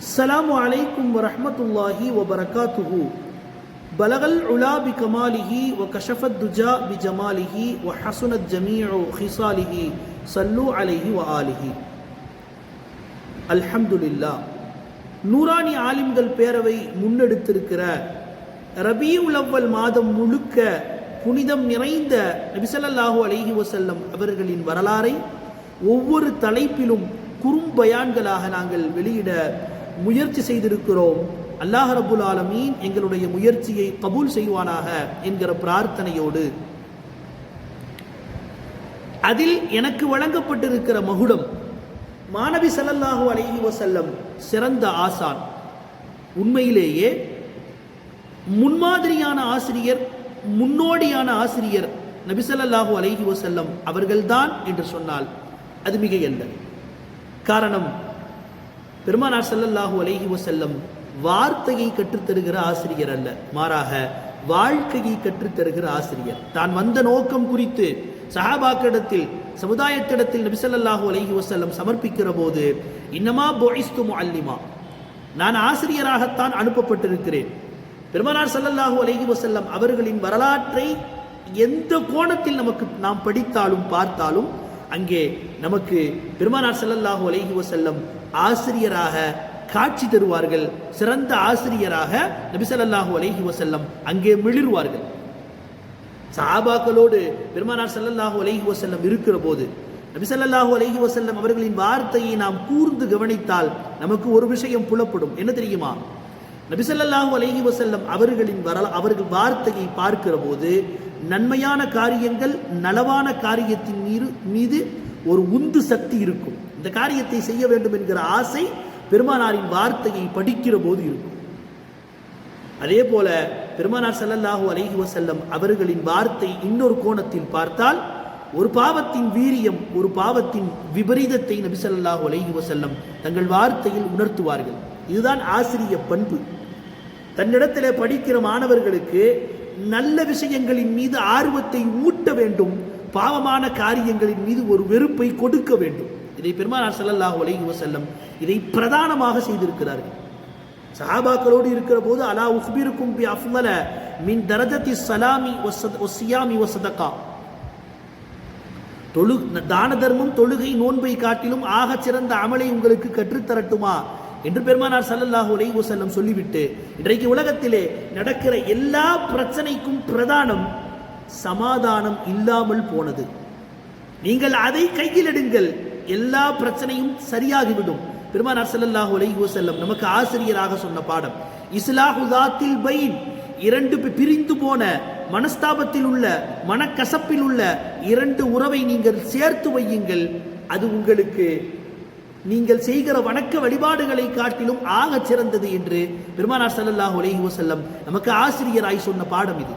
السلام عليكم ورحمة الله وبركاته بلغ العلا بكماله وكشف الدجى بجماله وحسنت جميع خصاله صلوا عليه وآله அல்ஹம்துலில்லா நூரானி ஆலிம்கள் பேரவை முன்னெடுத்திருக்கிற ரபியுல் அவ்வல் மாதம் முழுக்க புனிதம் நிறைந்த நபிசல்லாஹூ அலைஹி வசல்லம் அவர்களின் வரலாறை ஒவ்வொரு தலைப்பிலும் குறும்பயான்களாக நாங்கள் வெளியிட முயற்சி செய்திருக்கிறோம். அல்லாஹ் ரபுல் ஆலமீன் எங்களுடைய முயற்சியை கபூல் செய்வானாக என்கிற பிரார்த்தனையோடு. அதில் எனக்கு வழங்கப்பட்டிருக்கிற மகுடம் மாணவி சல்லல்லாஹு அலஹி வசல்லம் சிறந்த ஆசான். உண்மையிலேயே முன்மாதிரியான ஆசிரியர் முன்னோடியான ஆசிரியர் நபிசல்லாஹு அலஹி வசல்லம் அவர்கள்தான் என்று சொன்னால் அது மிகையல்ல. காரணம் பெருமானார் செல்லல்லாஹு அலைஹி வசல்லம் வார்த்தையை கற்றுத்தருகிற ஆசிரியர் அல்ல. மாறாக வாழ்க்கையை கற்றுத்தருகிற ஆசிரியர். தான் வந்த நோக்கம் குறித்து சஹாபாக்கிடத்தில் சமுதாயத்திடத்தில் நபிசல்லாஹு அலைஹி வசல்லம் சமர்ப்பிக்கிற போது இன்னமா பொய்ஸ்து அல்லிமா நான் ஆசிரியராகத்தான் அனுப்பப்பட்டிருக்கிறேன். பெருமனார் சல்லல்லாஹு அலைஹி வசல்லம் அவர்களின் வரலாற்றை எந்த கோணத்தில் நமக்கு நாம் படித்தாலும் பார்த்தாலும் அங்கே நமக்கு பெருமானார் செல்லல்லாஹு அலைஹி வசல்லம் ஆசிரியராக காட்சி தருவார்கள். சிறந்த ஆசிரியராக நபிசல்லாஹு ஸல்லல்லாஹு அலைஹி வஸல்லம் அங்கே மிளிர்வார்கள். சாபாக்களோடு பெருமானார் செல்லல்லாஹு அலைஹி வசல்லம் இருக்கிற போது நபிசல்லாஹு ஸல்லல்லாஹு அலைஹி அவர்களின் வார்த்தையை நாம் கூர்ந்து கவனித்தால் நமக்கு ஒரு விஷயம் புலப்படும். என்ன தெரியுமா? நபிசல்லாஹு ஸல்லல்லாஹு அலைஹி அவர்களின் வரலா அவர்கள் வார்த்தையை பார்க்கிற போது நன்மையான காரியங்கள் நலவான காரியத்தின் மீது மீது ஒரு உந்து சக்தி இருக்கும். இந்த காரியத்தை செய்ய வேண்டும் என்கிற ஆசை பெருமானாரின் வார்த்தையை படிக்கிற போது இருக்கும். அதே போல பெருமானார் செல்லல்லாஹு அலைஹி வசல்லம் அவர்களின் வார்த்தை இன்னொரு கோணத்தில் பார்த்தால் ஒரு பாவத்தின் வீரியம் ஒரு பாவத்தின் விபரீதத்தை நபி ஸல்லல்லாஹு அலைஹி வசல்லம் தங்கள் வார்த்தையில் உணர்த்துவார்கள். இதுதான் ஆசிரிய பண்பு. தன்னிடத்தில் படிக்கிற மாணவர்களுக்கு நல்ல விஷயங்களின் மீது ஆர்வத்தை ஊட்ட வேண்டும். பாவமான காரியங்களின் மீது ஒரு வெறுப்பை கொடுக்க வேண்டும். இதை பெருமானார் ஸல்லல்லாஹு அலைஹி செல்லம் இதை பிரதானமாக செய்திருக்கிறார்கள். சஹாபாக்களோடு இருக்கிற போது அலா உஹ்பிருக்கும் பி அஃலல மின் தரஜத்தி சலாமி ஒசியாமி ஒசதக்கா தொழு தான தர்மம் தொழுகை நோன்பை காட்டிலும் ஆகச் சிறந்த அமலை உங்களுக்கு கற்றுத்தரட்டுமா? என்று பெருமானார் சல்லல்லாஹு அலைஹி செல்லம் சொல்லிவிட்டு இன்றைக்கு உலகத்திலே நடக்கிற எல்லா பிரச்சனைக்கும் பிரதானம் சமாதானம் இல்லாமல் போனது. நீங்கள் அதை கையில் எடுங்கள் எல்லா பிரச்சனையும் சரியாகிவிடும். பெருமானார் சல்லல்லாஹு அலைஹி செல்லம் நமக்கு ஆசிரியராக சொன்ன பாடம் இஸ்லாஹுதாத்தில் பைன் இரண்டு பிரிந்து போன மனஸ்தாபத்தில் உள்ள மனக்கசப்பில் உள்ள இரண்டு உறவை நீங்கள் சேர்த்து வையுங்கள் அது உங்களுக்கு நீங்கள் செய்கிற வணக்க வழிபாடுகளை காட்டிலும் ஆகச் சிறந்தது என்று பெருமானார் சல்லல்லாஹு அலஹி வசல்லம் நமக்கு ஆசிரியராய் சொன்ன பாடம் இது.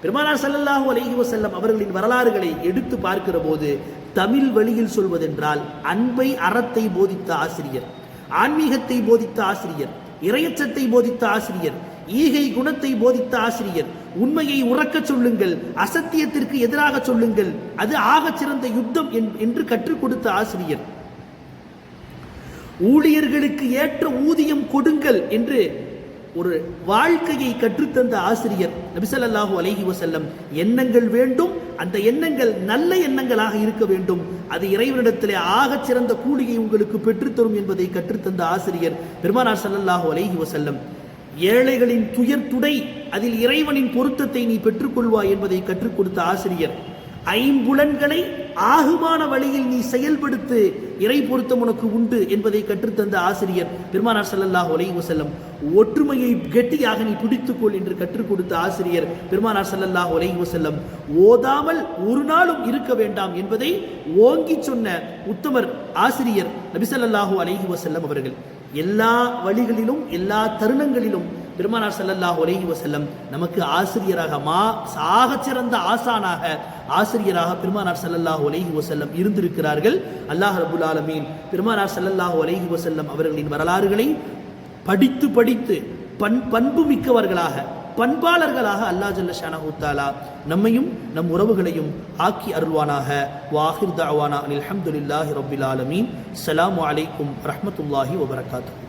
பெருமானார் சல்லல்லாஹு அலஹி வசல்லம் அவர்களின் வரலாறுகளை எடுத்து பார்க்கிற போது தமிழ் வழியில் சொல்வதென்றால் அன்பை அறத்தை போதித்த ஆசிரியர் ஆன்மீகத்தை போதித்த ஆசிரியர் இரையச்சத்தை போதித்த ஆசிரியர் ஈகை குணத்தை போதித்த ஆசிரியர் உண்மையை உறக்கச் சொல்லுங்கள் அசத்தியத்திற்கு எதிராக சொல்லுங்கள் அது ஆகச் சிறந்த யுத்தம் என்- என்று கற்றுக் கொடுத்த ஆசிரியர். ஊழியர்களுக்கு ஏற்ற ஊதியம் கொடுங்கள் என்று ஒரு வாழ்க்கையை கற்றுத்தந்த ஆசிரியர் நபிசல்லாஹூ அலஹி வசல்லம் எண்ணங்கள் வேண்டும் அந்த எண்ணங்கள் நல்ல எண்ணங்களாக இருக்க வேண்டும். அது இறைவனிடத்திலே ஆகச் சிறந்த கூலியை உங்களுக்கு பெற்றுத்தரும் என்பதை கற்றுத்தந்த ஆசிரியர் பெருமானார் ஸல்லல்லாஹு அலஹி வசல்லம் ஏழைகளின் துயர் துடை அதில் இறைவனின் பொருத்தத்தை நீ பெற்றுக்கொள்வாய் என்பதை கற்றுக் கொடுத்த ஆசிரியர். ஐம்புலன்களை ஆகுமான வழியில் நீ செயல்படுத்து இறை பொருத்தம் உனக்கு உண்டு என்பதை கற்றுத்தந்த ஆசிரியர் பெருமானார் ஸல்லல்லாஹு அலைஹி வஸல்லம். ஒற்றுமையை கெட்டியாக நீ பிடித்துக்கொள் என்று கற்றுக் கொடுத்த ஆசிரியர் பெருமானார் ஸல்லல்லாஹு அலைஹி வஸல்லம். ஓதாமல் ஒரு நாளும் இருக்க வேண்டாம் என்பதை ஓங்கி சொன்ன உத்தமர் ஆசிரியர் நபிசல்லாஹூ அலைஹி வசல்லம் அவர்கள். எல்லா வழிகளிலும் எல்லா தருணங்களிலும் பெருமானார் ஸல்லல்லாஹு ஒலேஹி வசல்லம் நமக்கு ஆசிரியராக மா சாக சிறந்த ஆசானாக ஆசிரியராக பெருமானார் ஸல்லல்லாஹு ஒலேஹி வசல்லம் இருந்திருக்கிறார்கள். அல்லாஹ் ரபுல் ஆலமீன் பெருமானார் ஸல்லல்லாஹு ஒலேஹி வசல்லம் அவர்களின் வரலாறுகளை படித்து படித்து பண் பண்பு மிக்கவர்களாக பண்பாளர்களாக அல்லாஹ் ஜல்ல ஷானஹு தஆலா நம்மையும் நம் உறவுகளையும் ஆக்கி அருள்வானாக வாஹிர் தஅவானா அனில் ஹம்துலில்லாஹி ரப்பில் ஆலமீன் ஸலாமு அலைக்கும் ரஹ்மத்துல்லாஹி வபரகாத்துஹு